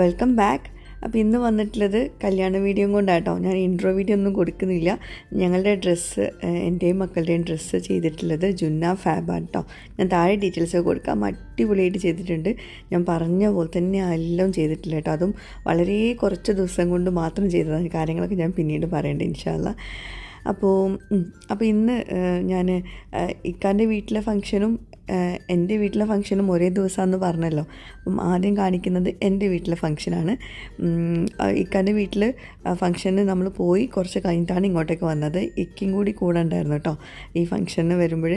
Welcome back അപ്പോൾ ഇന്ന് വന്നിട്ടുള്ളത് കല്യാണ വീഡിയോ കൊണ്ടാട്ടോ. ഞാൻ ഇൻട്രോ വീഡിയോ ഒന്നും കൊടുക്കുന്നില്ല. ഞങ്ങളുടെ ഡ്രസ്സ് എന്റെയും മക്കളുടെയും ഡ്രസ്സ് ചെയ്തിട്ടുള്ളത് ജുന്ന ഫാബാണ് കേട്ടോ ഞാൻ താഴെ ഡീറ്റെയിൽസ് കൊടുക്കാം. അടിപൊളിയായിട്ട് ചെയ്തിട്ടുണ്ട്. ഞാൻ പറഞ്ഞ പോലെ തന്നെ എല്ലാം ചെയ്തിട്ടില്ല കേട്ടോ. അതും വളരെ കുറച്ച് ദിവസം കൊണ്ട് മാത്രം ചെയ്തതാണ്. കാര്യങ്ങളൊക്കെ ഞാൻ പിന്നീട് പറയേണ്ടത് ഇൻഷാല്ല അപ്പോൾ അപ്പോൾ ഇന്ന് ഞാൻ ഇക്കാന്റെ വീട്ടിലെ ഫംഗ്ഷനും എന്റെ വീട്ടിലെ ഫംഗ്ഷനും ഒരേ ദിവസമാണെന്ന് പറഞ്ഞല്ലോ. അപ്പം ആദ്യം കാണിക്കുന്നത് എന്റെ വീട്ടിലെ ഫംഗ്ഷനാണ്. ഇക്കാന്റെ വീട്ടിൽ ഫംഗ്ഷന് നമ്മൾ പോയി കുറച്ച് കഴിഞ്ഞിട്ടാണ് ഇങ്ങോട്ടേക്ക് വന്നത്. ഇക്കും കൂടി കൂടെ ഉണ്ടായിരുന്നു കേട്ടോ ഈ ഫംഗ്ഷന് വരുമ്പോൾ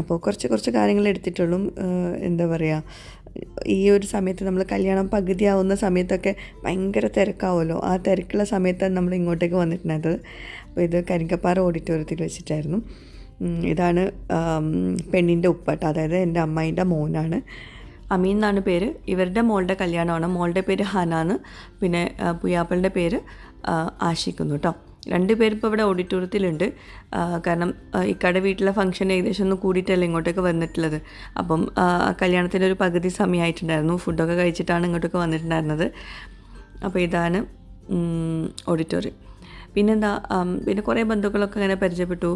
അപ്പോൾ കുറച്ച് കുറച്ച് കാര്യങ്ങൾ എടുത്തിട്ടുള്ളൂ. എന്താ പറയുക ഈ ഒരു സമയത്ത് നമ്മൾ കല്യാണം പകുതിയാവുന്ന സമയത്തൊക്കെ ഭയങ്കര തിരക്കാവുമല്ലോ ആ തിരക്കുള്ള സമയത്താണ് നമ്മൾ ഇങ്ങോട്ടേക്ക് വന്നിട്ടുണ്ടായിരുന്നത്. അപ്പോൾ ഇത് കരിങ്കപ്പാറ ഓഡിറ്റോറിയത്തിൽ വെച്ചിട്ടായിരുന്നു. ഇതാണ് പെണ്ണിന്റെ ഉപ്പട്ട. അതായത് എന്റെ അമ്മായിന്റെ മോനാണ്. അമീൻ എന്നാണ് പേര്. ഇവരുടെ മോളുടെ കല്യാണമാണ്. മോളുടെ പേര് ഹനാന്ന്. പിന്നെ പുയ്യാപ്പളിന്റെ പേര് ആശിക്കുന്നു കേട്ടോ രണ്ട് പേരും ഇപ്പോൾ ഇവിടെ ഓഡിറ്റോറിയത്തിലുണ്ട്. കാരണം ഇക്കടെ വീട്ടിലെ ഫംഗ്ഷൻ ഏകദേശം ഒന്ന് കൂടിയിട്ടല്ലേ ഇങ്ങോട്ടേക്ക് വന്നിട്ടുള്ളത്. അപ്പം കല്യാണത്തിന്റെ ഒരു പകുതി സമയമായിട്ടുണ്ടായിരുന്നു. ഫുഡൊക്കെ കഴിച്ചിട്ടാണ് ഇങ്ങോട്ടേക്ക് വന്നിട്ടുണ്ടായിരുന്നത്. അപ്പോൾ ഇതാണ് ഓഡിറ്റോറിയം. പിന്നെന്താ പിന്നെ കുറേ ബന്ധുക്കളൊക്കെ അങ്ങനെ പരിചയപ്പെട്ടു.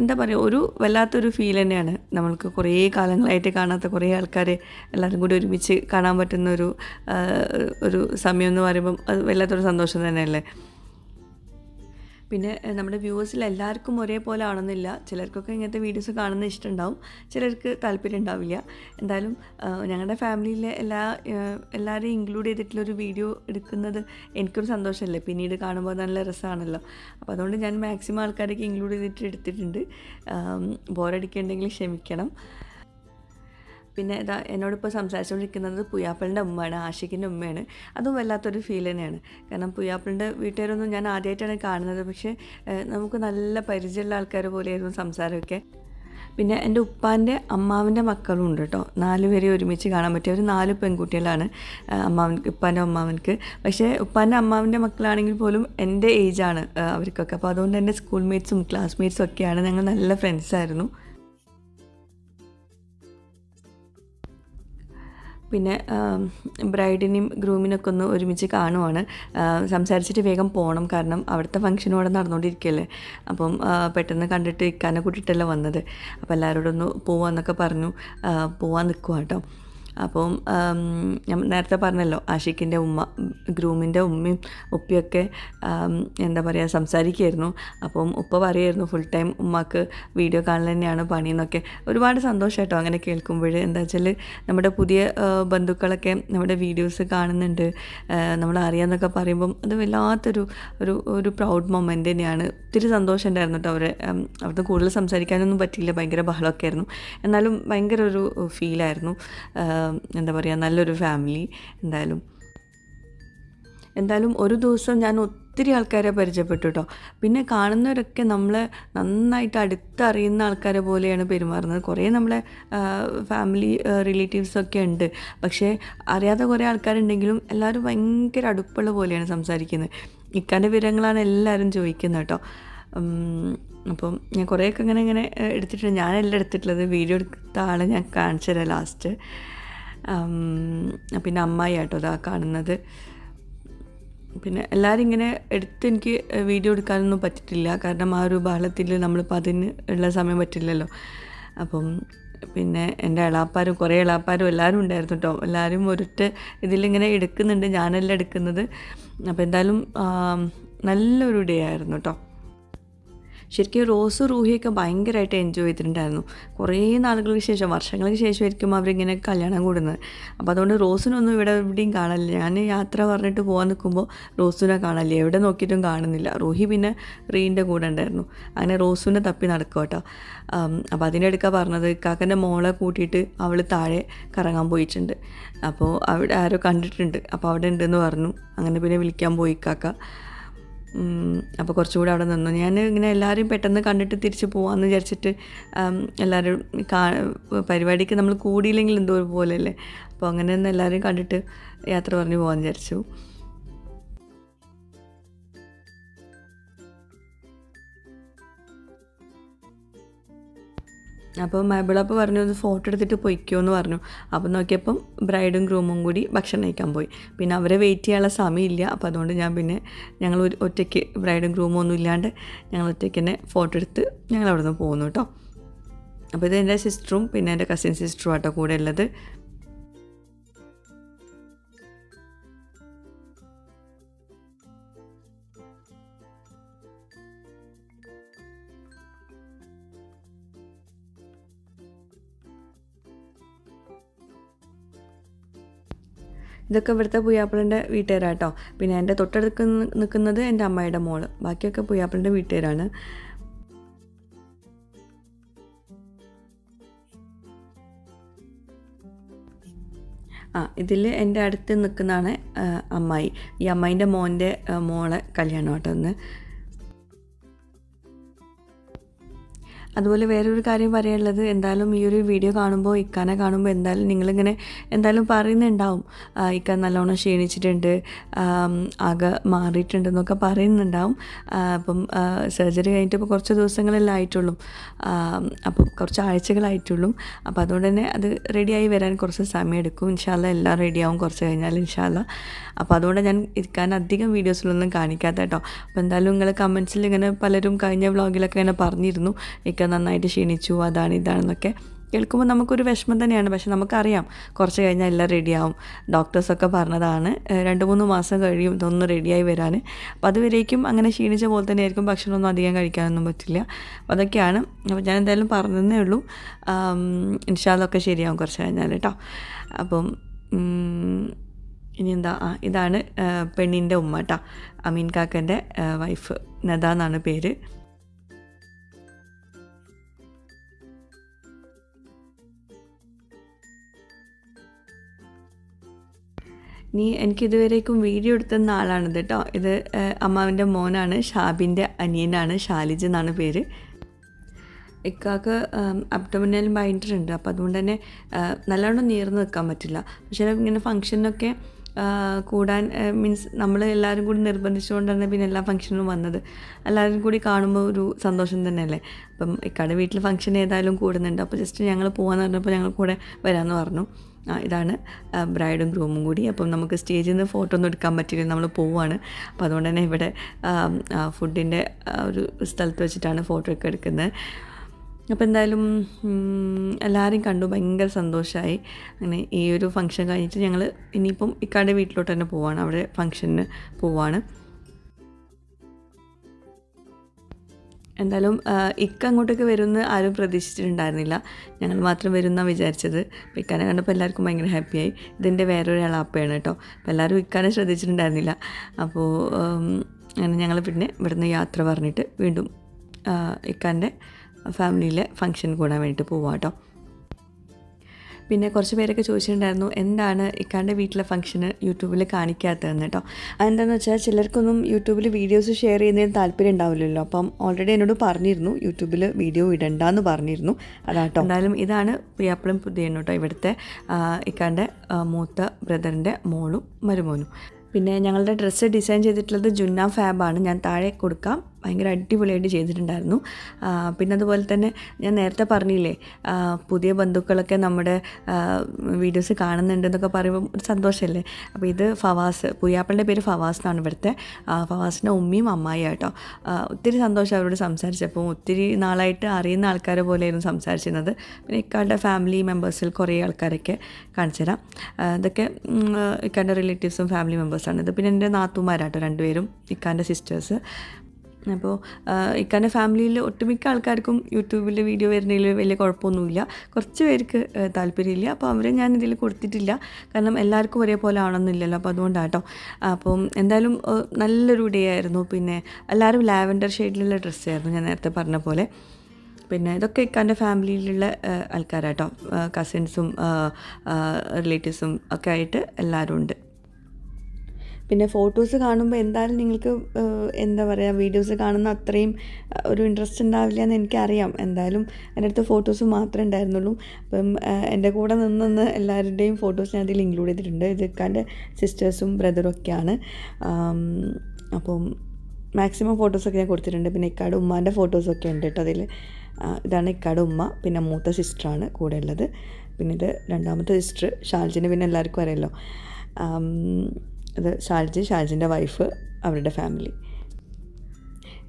എന്താ പറയുക ഒരു വല്ലാത്തൊരു ഫീൽ തന്നെയാണ് നമ്മൾക്ക് കുറേ കാലങ്ങളായിട്ട് കാണാത്ത കുറേ ആൾക്കാരെ എല്ലാവരും കൂടി ഒരുമിച്ച് കാണാൻ പറ്റുന്ന ഒരു ഒരു സമയം എന്ന് പറയുമ്പം അത് വല്ലാത്തൊരു സന്തോഷം തന്നെയല്ലേ? പിന്നെ നമ്മുടെ വ്യൂവേഴ്സിൽ എല്ലാവർക്കും ഒരേപോലെ ആണെന്നില്ല ചിലർക്കൊക്കെ ഇങ്ങനത്തെ വീഡിയോസ് കാണുന്ന ഇഷ്ടമുണ്ടാവും. ചിലർക്ക് താല്പര്യം ഉണ്ടാവില്ല. എന്തായാലും ഞങ്ങളുടെ ഫാമിലിയിലെ എല്ലാ എല്ലാവരെയും ഇൻക്ലൂഡ് ചെയ്തിട്ടുള്ളൊരു വീഡിയോ എടുക്കുന്നത് എനിക്കൊരു സന്തോഷമല്ലേ? പിന്നീട് കാണുമ്പോൾ നല്ല രസമാണല്ലോ. അപ്പോൾ അതുകൊണ്ട് ഞാൻ മാക്സിമം ആൾക്കാരൊക്കെ ഇൻക്ലൂഡ് ചെയ്തിട്ട് എടുത്തിട്ടുണ്ട്. ബോറടിക്കുന്നുണ്ടെങ്കിൽ ക്ഷമിക്കണം. പിന്നെ ഇതാ എന്നോടിപ്പോൾ സംസാരിച്ചുകൊണ്ടിരിക്കുന്നത് പുയ്യാപ്പിളിന്റെ ഉമ്മയാണ് ആഷിഖിന്റെ ഉമ്മയാണ്. അതും വല്ലാത്തൊരു ഫീൽ തന്നെയാണ്. കാരണം പുയ്യാപ്പിളിന്റെ വീട്ടുകാരൊന്നും ഞാൻ ആദ്യമായിട്ടാണ് കാണുന്നത്. പക്ഷേ നമുക്ക് നല്ല പരിചയമുള്ള ആൾക്കാർ പോലെയായിരുന്നു സംസാരമൊക്കെ. പിന്നെ എന്റെ ഉപ്പാന്റെ അമ്മാവിന്റെ മക്കളും ഉണ്ട് കേട്ടോ. നാല് പേരെ ഒരുമിച്ച് കാണാൻ പറ്റിയ ഒരു നാല് പെൺകുട്ടികളാണ് അമ്മാവൻ ഉപ്പാന്റെ അമ്മാവൻക്ക്. പക്ഷേ ഉപ്പാന്റെ അമ്മാവിന്റെ മക്കളാണെങ്കിൽ പോലും എന്റെ ഏജാണ് അവർക്കൊക്കെ. അപ്പോൾ അതുകൊണ്ട് എന്റെ സ്കൂൾ മേറ്റ്സും ക്ലാസ്മേറ്റ്സും ഒക്കെയാണ് ഞങ്ങൾ നല്ല ഫ്രണ്ട്സായിരുന്നു പിന്നെ ബ്രൈഡിനെയും ഗ്രൂമിനൊക്കെ ഒന്ന് ഒരുമിച്ച് കാണുവാണ്. സംസാരിച്ചിട്ട് വേഗം പോകണം കാരണം അവിടുത്തെ ഫംഗ്ഷനും അവിടെ നടന്നുകൊണ്ടിരിക്കുകയല്ലേ അപ്പം പെട്ടെന്ന് കണ്ടിട്ട് ഇക്കാനെ കൂട്ടിയിട്ടല്ല വന്നത്. അപ്പോൾ എല്ലാവരോടൊന്ന് പോവാന്നൊക്കെ പറഞ്ഞു. പോവാൻ നിൽക്കുക കേട്ടോ. അപ്പം ഞാൻ നേരത്തെ പറഞ്ഞല്ലോ ആഷിഖിന്റെ ഉമ്മ ഗ്രൂമിന്റെ ഉമ്മയും ഉപ്പയൊക്കെ എന്താ പറയുക സംസാരിക്കുമായിരുന്നു അപ്പം ഉപ്പ പറയുമായിരുന്നു ഫുൾ ടൈം ഉമ്മക്ക് വീഡിയോ കാണൽ തന്നെയാണ് പണിയെന്നൊക്കെ ഒരുപാട് സന്തോഷം കേട്ടോ അങ്ങനെ കേൾക്കുമ്പോൾ എന്താ വെച്ചാൽ നമ്മുടെ പുതിയ ബന്ധുക്കളൊക്കെ നമ്മുടെ വീഡിയോസ് കാണുന്നുണ്ട്. നമ്മൾ അറിയാമെന്നൊക്കെ പറയുമ്പം അത് വല്ലാത്തൊരു ഒരു ഒരു പ്രൗഡ് മൊമെന്റ് തന്നെയാണ്. ഒത്തിരി സന്തോഷം ഉണ്ടായിരുന്നു കേട്ടോ അവരെ അവിടുന്ന് കൂടുതൽ സംസാരിക്കാനൊന്നും പറ്റിയില്ല. ഭയങ്കര ബഹളമൊക്കെ ആയിരുന്നു. എന്നാലും ഭയങ്കര ഒരു ഫീലായിരുന്നു എന്താ പറയുക നല്ലൊരു ഫാമിലി എന്തായാലും. എന്തായാലും ഒരു ദിവസം ഞാൻ ഒത്തിരി ആൾക്കാരെ പരിചയപ്പെട്ടു കേട്ടോ പിന്നെ കാണുന്നവരൊക്കെ നമ്മളെ നന്നായിട്ട് അടുത്തറിയുന്ന ആൾക്കാരെ പോലെയാണ് പെരുമാറുന്നത്. കുറേ നമ്മളെ ഫാമിലി റിലേറ്റീവ്സൊക്കെ ഉണ്ട്. പക്ഷേ അറിയാത്ത കുറേ ആൾക്കാരുണ്ടെങ്കിലും എല്ലാവരും ഭയങ്കര അടുപ്പുള്ള പോലെയാണ് സംസാരിക്കുന്നത്. ഇക്കാന്റെ വിവരങ്ങളാണ് എല്ലാവരും ചോദിക്കുന്നത് കേട്ടോ അപ്പം ഞാൻ കുറേയൊക്കെ ഇങ്ങനെ ഇങ്ങനെ എടുത്തിട്ടുണ്ട്. ഞാനെല്ലാം എടുത്തിട്ടുള്ളത്. വീഡിയോ എടുത്ത ആളെ ഞാൻ കാണിച്ചു തരാം ലാസ്റ്റ്. പിന്നെ അമ്മായി ആട്ടോ അതാ കാണുന്നത്. പിന്നെ എല്ലാവരും ഇങ്ങനെ എടുത്ത് എനിക്ക് വീഡിയോ എടുക്കാനൊന്നും പറ്റിയിട്ടില്ല. കാരണം ആ ഒരു ബഹളത്തിൽ നമ്മളിപ്പോൾ അതിന് ഉള്ള സമയം പറ്റില്ലല്ലോ. അപ്പം പിന്നെ എന്റെ എളാപ്പാരും കുറേ എളാപ്പാരും എല്ലാവരും ഉണ്ടായിരുന്നു കേട്ടോ എല്ലാവരും ഒരിട്ട ഇതിലിങ്ങനെ എടുക്കുന്നുണ്ട്. ഞാനല്ല എടുക്കുന്നത്. അപ്പോൾ എന്തായാലും നല്ലൊരു ഡേ ആയിരുന്നു കേട്ടോ ശരിക്കും റോസ് റൂഹിയൊക്കെ ഭയങ്കരമായിട്ട് എൻജോയ് ചെയ്തിട്ടുണ്ടായിരുന്നു. കുറേ നാളുകൾക്ക് ശേഷം വർഷങ്ങൾക്ക് ശേഷമായിരിക്കും അവരിങ്ങനെ കല്യാണം കൂടുന്നത്. അപ്പോൾ അതുകൊണ്ട് റോസിനൊന്നും ഇവിടെ എവിടെയും കാണില്ല ഞാൻ യാത്ര പറഞ്ഞിട്ട് പോകാൻ നിൽക്കുമ്പോൾ റോസിനെ കാണില്ല എവിടെ നോക്കിയിട്ടും കാണുന്നില്ല. റൂഹി പിന്നെ റീന്റെ കൂടെ ഉണ്ടായിരുന്നു. അങ്ങനെ റോസിനെ തപ്പി നടക്കുക കേട്ടോ. അപ്പോൾ അതിന്റെ അടുക്ക പറഞ്ഞത് കാക്കന്റെ മോളെ കൂട്ടിയിട്ട് അവൾ താഴെ കറങ്ങാൻ പോയിട്ടുണ്ട്. അപ്പോൾ അവിടെ ആരോ കണ്ടിട്ടുണ്ട്. അപ്പോൾ അവിടെ ഉണ്ടെന്ന് പറഞ്ഞു. അങ്ങനെ പിന്നെ വിളിക്കാൻ പോയി കാക്ക. അപ്പോൾ കുറച്ചുകൂടെ അവിടെ നിന്നു. ഞാൻ ഇങ്ങനെ എല്ലാവരും പെട്ടെന്ന് കണ്ടിട്ട് തിരിച്ച് പോകാമെന്ന് വിചാരിച്ചിട്ട് എല്ലാവരും കാ പരിപാടിക്ക് നമ്മൾ കൂടിയില്ലെങ്കിൽ എന്തോ പോലെ പോലെയല്ലേ? അപ്പോൾ അങ്ങനെ ഒന്ന് എല്ലാവരും കണ്ടിട്ട് യാത്ര പറഞ്ഞ് പോകാമെന്ന് വിചാരിച്ചു. അപ്പോൾ മൈബിളപ്പ് പറഞ്ഞു ഒന്ന് ഫോട്ടോ എടുത്തിട്ട് പൊയ്ക്കോ എന്ന് പറഞ്ഞു. അപ്പോൾ നോക്കിയപ്പം ബ്രൈഡും ഗ്രൂമും കൂടി ഭക്ഷണം കഴിക്കാൻ പോയി. പിന്നെ അവരെ വെയിറ്റ് ചെയ്യാനുള്ള സമയമില്ല. അപ്പോൾ അതുകൊണ്ട് ഞാൻ പിന്നെ ഞങ്ങൾ ഒരു ഒറ്റയ്ക്ക് ബ്രൈഡും ഗ്രൂമും ഒന്നും ഇല്ലാണ്ട് ഞങ്ങൾ ഒറ്റയ്ക്ക് തന്നെ ഫോട്ടോ എടുത്ത് ഞങ്ങൾ അവിടെ നിന്ന് പോകുന്നു കേട്ടോ. അപ്പോൾ ഇത് എന്റെ സിസ്റ്ററും പിന്നെ എന്റെ കസിൻ സിസ്റ്ററും ആട്ടോ കൂടെ ഉള്ളത്. ഇതൊക്കെ ഇവിടുത്തെ പുയ്യാപ്പിളന്റെ വീട്ടുകാരാട്ടോ. പിന്നെ എന്റെ തൊട്ടടുത്ത് നിൽക്കുന്നത് എന്റെ അമ്മയുടെ മോൾ. ബാക്കിയൊക്കെ പുയ്യാപ്പിളന്റെ വീട്ടുകാരാണ്. ആ ഇതിൽ എന്റെ അടുത്ത് നിൽക്കുന്നതാണ് അമ്മായി. ഈ അമ്മായിന്റെ മോന്റെ മോളെ കല്യാണം കേട്ടോ അതുപോലെ വേറൊരു കാര്യം പറയാനുള്ളത് എന്തായാലും ഈ ഒരു വീഡിയോ കാണുമ്പോൾ ഇക്കാനെ കാണുമ്പോൾ എന്തായാലും നിങ്ങളിങ്ങനെ എന്തായാലും പറയുന്നുണ്ടാവും. ഇക്ക നല്ലോണം ക്ഷീണിച്ചിട്ടുണ്ട് ആകെ മാറിയിട്ടുണ്ടെന്നൊക്കെ പറയുന്നുണ്ടാവും. അപ്പം സർജറി കഴിഞ്ഞിട്ട് ഇപ്പോൾ കുറച്ച് ദിവസങ്ങളല്ലേ ആയിട്ടുള്ളൂ. അപ്പം കുറച്ച് ആഴ്ചകളായിട്ടുള്ളൂ. അപ്പം അതുകൊണ്ട് തന്നെ അത് റെഡിയായി വരാൻ കുറച്ച് സമയം എടുക്കും ഇൻഷാല്ല എല്ലാം റെഡിയാവും കുറച്ച് കഴിഞ്ഞാൽ ഇൻഷാല്ല അപ്പോൾ അതുകൊണ്ട് ഞാൻ ഇരിക്കാൻ അധികം വീഡിയോസിലൊന്നും കാണിക്കാത്ത കേട്ടോ അപ്പോൾ എന്തായാലും നിങ്ങൾ കമൻസിൽ ഇങ്ങനെ പലരും കഴിഞ്ഞ വ്ളോഗിലൊക്കെ ഇങ്ങനെ പറഞ്ഞിരുന്നു. ഇക്ക നന്നായിട്ട് ക്ഷീണിച്ചു അതാണ് ഇതാണെന്നൊക്കെ കേൾക്കുമ്പോൾ നമുക്കൊരു വിഷമം തന്നെയാണ്. പക്ഷെ നമുക്കറിയാം കുറച്ച് കഴിഞ്ഞാൽ എല്ലാം റെഡിയാവും ഡോക്ടേഴ്സൊക്കെ പറഞ്ഞതാണ് രണ്ട് മൂന്ന് മാസം കഴിയും ഇതൊന്ന് റെഡിയായി വരാൻ. അപ്പോൾ അതുവരേക്കും അങ്ങനെ ക്ഷീണിച്ച പോലെ തന്നെ ആയിരിക്കും ഭക്ഷണമൊന്നും അധികം കഴിക്കാനൊന്നും പറ്റില്ല. അതൊക്കെയാണ്. അപ്പോൾ ഞാൻ എന്തായാലും പറഞ്ഞതേ ഉള്ളൂ. ഇൻഷാദൊക്കെ ശരിയാവും കുറച്ച് കഴിഞ്ഞാൽ കേട്ടോ. അപ്പം ഇനി എന്താ? ആ ഇതാണ് പെണ്ണിന്റെ ഉമ്മ കേട്ടോ. അമീൻ കാക്കന്റെ വൈഫ് നദ എന്നാണ് പേര്. നീ എനിക്കിതുവരേക്കും വീഡിയോ എടുത്തുന്ന ആളാണിത് കേട്ടോ. ഇത് അമ്മാവിന്റെ മോനാണ് ഷാബിന്റെ അനിയനാണ് ഷാലിജ് എന്നാണ് പേര്. ഇക്കാക്ക് അബ്ഡോമിനൽ ബൈൻഡർ ഉണ്ട്. അപ്പോൾ അതുകൊണ്ട് തന്നെ നല്ലോണം നീർന്ന് നിൽക്കാൻ പറ്റില്ല. പക്ഷേ ഇങ്ങനെ ഫംഗ്ഷനൊക്കെ കൂടാൻ മീൻസ് നമ്മൾ എല്ലാവരും കൂടി നിർബന്ധിച്ചുകൊണ്ടാണ് പിന്നെ എല്ലാ ഫംഗ്ഷനും വന്നത്. എല്ലാവരും കൂടി കാണുമ്പോൾ ഒരു സന്തോഷം തന്നെയല്ലേ? അപ്പം ഇക്കാടെ വീട്ടിൽ ഫംഗ്ഷൻ ഏതായാലും കൂടുന്നുണ്ട്. അപ്പോൾ ജസ്റ്റ് ഞങ്ങൾ പോകാമെന്ന് പറഞ്ഞപ്പോൾ ഞങ്ങൾ കൂടെ വരാമെന്ന് പറഞ്ഞു. ഇതാണ് ബ്രൈഡും ഗ്രൂമും കൂടി. അപ്പം നമുക്ക് സ്റ്റേജിൽ നിന്ന് ഫോട്ടോ ഒന്നും എടുക്കാൻ പറ്റില്ല നമ്മൾ പോവുകയാണ് അപ്പോൾ അതുകൊണ്ട് തന്നെ ഇവിടെ ഫുഡിന്റെ ഒരു സ്ഥലത്ത് വെച്ചിട്ടാണ് ഫോട്ടോ ഒക്കെ എടുക്കുന്നത്. അപ്പോൾ എന്തായാലും എല്ലാവരെയും കണ്ടു. ഭയങ്കര സന്തോഷമായി അങ്ങനെ ഈ ഒരു ഫംഗ്ഷൻ കഴിഞ്ഞിട്ട് ഞങ്ങൾ ഇനിയിപ്പം ഇക്കാടെ വീട്ടിലോട്ട് തന്നെ പോവാണ്. അവിടെ ഫംഗ്ഷന് പോവാണ്. എന്തായാലും ഇക്ക അങ്ങോട്ടേക്ക് വരുമെന്ന് ആരും പ്രതീക്ഷിച്ചിട്ടുണ്ടായിരുന്നില്ല. ഞങ്ങൾ മാത്രം വരുമെന്നാണ് വിചാരിച്ചത്. അപ്പോൾ ഇക്കാനെ കണ്ടപ്പോൾ എല്ലാവർക്കും ഭയങ്കര ഹാപ്പിയായി. ഇതിന്റെ വേറൊരാൾ അപ്പയാണ് കേട്ടോ. അപ്പോൾ എല്ലാവരും ഇക്കാനെ ശ്രദ്ധിച്ചിട്ടുണ്ടായിരുന്നില്ല. അപ്പോൾ അങ്ങനെ ഞങ്ങൾ പിന്നെ ഇവിടുന്ന് യാത്ര പറഞ്ഞിട്ട് വീണ്ടും ഇക്കാന്റെ ഫാമിലിയിലെ ഫംഗ്ഷൻ കൂടാൻ വേണ്ടിയിട്ട് പോവാം കേട്ടോ. പിന്നെ കുറച്ച് പേരൊക്കെ ചോദിച്ചിട്ടുണ്ടായിരുന്നു എന്താണ് ഇക്കാന്റെ വീട്ടിലെ ഫംഗ്ഷന് യൂട്യൂബിൽ കാണിക്കാത്തതെന്ന് കേട്ടോ അതെന്താണെന്ന് വെച്ചാൽ ചിലർക്കൊന്നും യൂട്യൂബിൽ വീഡിയോസ് ഷെയർ ചെയ്യുന്നതിന് താല്പര്യം ഉണ്ടാവില്ലല്ലോ. അപ്പം ഓൾറെഡി എന്നോട് പറഞ്ഞിരുന്നു യൂട്യൂബിൽ വീഡിയോ ഇടണ്ടെന്ന് പറഞ്ഞിരുന്നു. അതാട്ടോ എന്തായാലും ഇതാണ് പ്രിയാപ്പിളും പുതിയണ്ണു കേട്ടോ ഇവിടുത്തെ ഇക്കാന്റെ മൂത്ത ബ്രദറിന്റെ മോളും മരുമോനും. പിന്നെ ഞങ്ങളുടെ ഡ്രസ്സ് ഡിസൈൻ ചെയ്തിട്ടുള്ളത് ജുന്ന ഫാബാണ് ഞാൻ താഴെ കൊടുക്കാം. ഭയങ്കര അടിപൊളിയായിട്ട് ചെയ്തിട്ടുണ്ടായിരുന്നു. പിന്നെ അതുപോലെ തന്നെ ഞാൻ നേരത്തെ പറഞ്ഞില്ലേ പുതിയ ബന്ധുക്കളൊക്കെ നമ്മുടെ വീഡിയോസ് കാണുന്നുണ്ട് എന്നൊക്കെ പറയുമ്പോൾ ഒരു സന്തോഷമല്ലേ അപ്പോൾ ഇത് ഫവാസ് പുയ്യാപ്പളിന്റെ പേര് ഫവാസ് എന്നാണ് ഇവിടുത്തെ. ഫവാസിന്റെ ഉമ്മയും അമ്മായി കേട്ടോ ഒത്തിരി സന്തോഷം അവരോട് സംസാരിച്ചപ്പോൾ ഒത്തിരി നാളായിട്ട് അറിയുന്ന ആൾക്കാരെ പോലെയായിരുന്നു സംസാരിച്ചിരുന്നത്. പിന്നെ ഇക്കാളുടെ ഫാമിലി മെമ്പേഴ്സിൽ കുറേ ആൾക്കാരൊക്കെ കാണിച്ചു തരാം. ഇതൊക്കെ ഇക്കാന്റെ റിലേറ്റീവ്സും ഫാമിലി മെമ്പേഴ്സാണ് ഇത് പിന്നെ എന്റെ നാത്തുമാരാട്ടോ രണ്ടുപേരും ഇക്കാന്റെ സിസ്റ്റേഴ്സ് അപ്പോൾ ഇക്കാന്റെ ഫാമിലിയിൽ ഒട്ടുമിക്ക ആൾക്കാർക്കും യൂട്യൂബിൽ വീഡിയോ വരുന്നതിൽ വലിയ കുഴപ്പമൊന്നുമില്ല. കുറച്ച് പേർക്ക് താല്പര്യമില്ല. അപ്പോൾ അവരെ ഞാൻ ഇതിൽ കൊടുത്തിട്ടില്ല. കാരണം എല്ലാവർക്കും ഒരേപോലെ ആണെന്നില്ലല്ലോ. അപ്പോൾ അതുകൊണ്ടാട്ടോ. അപ്പം എന്തായാലും നല്ലൊരു ഡേ ആയിരുന്നു. പിന്നെ എല്ലാവരും ലാവൻഡർ ഷെയ്ഡിലുള്ള ഡ്രസ്സായിരുന്നു ഞാൻ നേരത്തെ പറഞ്ഞ പോലെ. പിന്നെ ഇതൊക്കെ ഇക്കാന്റെ ഫാമിലിയിലുള്ള ആൾക്കാരാട്ടോ. കസിൻസും റിലേറ്റീവ്സും ഒക്കെ ആയിട്ട് എല്ലാവരും ഉണ്ട്. പിന്നെ ഫോട്ടോസ് കാണുമ്പോൾ എന്തായാലും നിങ്ങൾക്ക് എന്താ പറയുക വീഡിയോസ് കാണുന്ന അത്രയും ഒരു ഇൻട്രസ്റ്റ് ഉണ്ടാവില്ല എന്ന് എനിക്കറിയാം. എന്തായാലും എന്റെ അടുത്ത് ഫോട്ടോസ് മാത്രമേ ഉണ്ടായിരുന്നുള്ളൂ. അപ്പം എന്റെ കൂടെ നിന്നെന്ന് എല്ലാവരുടെയും ഫോട്ടോസ് ഞാൻ അതിൽ ഇൻക്ലൂഡ് ചെയ്തിട്ടുണ്ട്. ഇത് ഇക്കാന്റെ സിസ്റ്റേഴ്സും ബ്രദറും ഒക്കെയാണ്. അപ്പം മാക്സിമം ഫോട്ടോസൊക്കെ ഞാൻ കൊടുത്തിട്ടുണ്ട്. പിന്നെ ഇക്കാട് ഉമ്മാന്റെ ഫോട്ടോസൊക്കെ ഉണ്ട് കേട്ടോ അതിൽ. ഇതാണ് ഇക്കാട് ഉമ്മ. പിന്നെ മൂത്ത സിസ്റ്ററാണ് കൂടെ ഉള്ളത്. പിന്നെ ഇത് രണ്ടാമത്തെ സിസ്റ്റർ ഷാൽജിനെ പിന്നെ എല്ലാവർക്കും അറിയാലോ. ഇത് ഷാൽജി ഷാൽജിന്റെ വൈഫ് അവരുടെ ഫാമിലി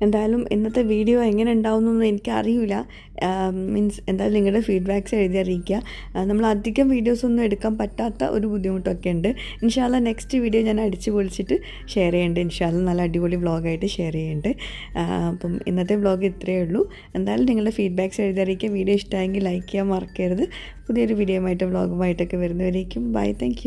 എന്തായാലും ഇന്നത്തെ വീഡിയോ എങ്ങനെ ഉണ്ടാവുമെന്നൊന്നും എനിക്കറിയില്ല മീൻസ് എന്തായാലും നിങ്ങളുടെ ഫീഡ്ബാക്ക്സ് എഴുതി അറിയിക്കുക. നമ്മൾ അധികം വീഡിയോസൊന്നും എടുക്കാൻ പറ്റാത്ത ഒരു ബുദ്ധിമുട്ടൊക്കെ ഉണ്ട്. ഇൻഷാല്ല നെക്സ്റ്റ് വീഡിയോ ഞാൻ അടിച്ചു പൊളിച്ചിട്ട് ഷെയർ ചെയ്യുന്നുണ്ട് ഇൻഷാല്ല നല്ല അടിപൊളി വ്ളോഗായിട്ട് ഷെയർ ചെയ്യേണ്ട. അപ്പം ഇന്നത്തെ വ്ളോഗ് ഇത്രയേ ഉള്ളൂ. എന്തായാലും നിങ്ങളുടെ ഫീഡ്ബാക്ക്സ് എഴുതി അറിയിക്കുക. വീഡിയോ ഇഷ്ടമായെങ്കിൽ ലൈക്ക് ചെയ്യാൻ മറക്കരുത്. പുതിയൊരു വീഡിയോ ആയിട്ട് വ്ളോഗുമായിട്ടൊക്കെ വരുന്നവരേക്കും. Bye thank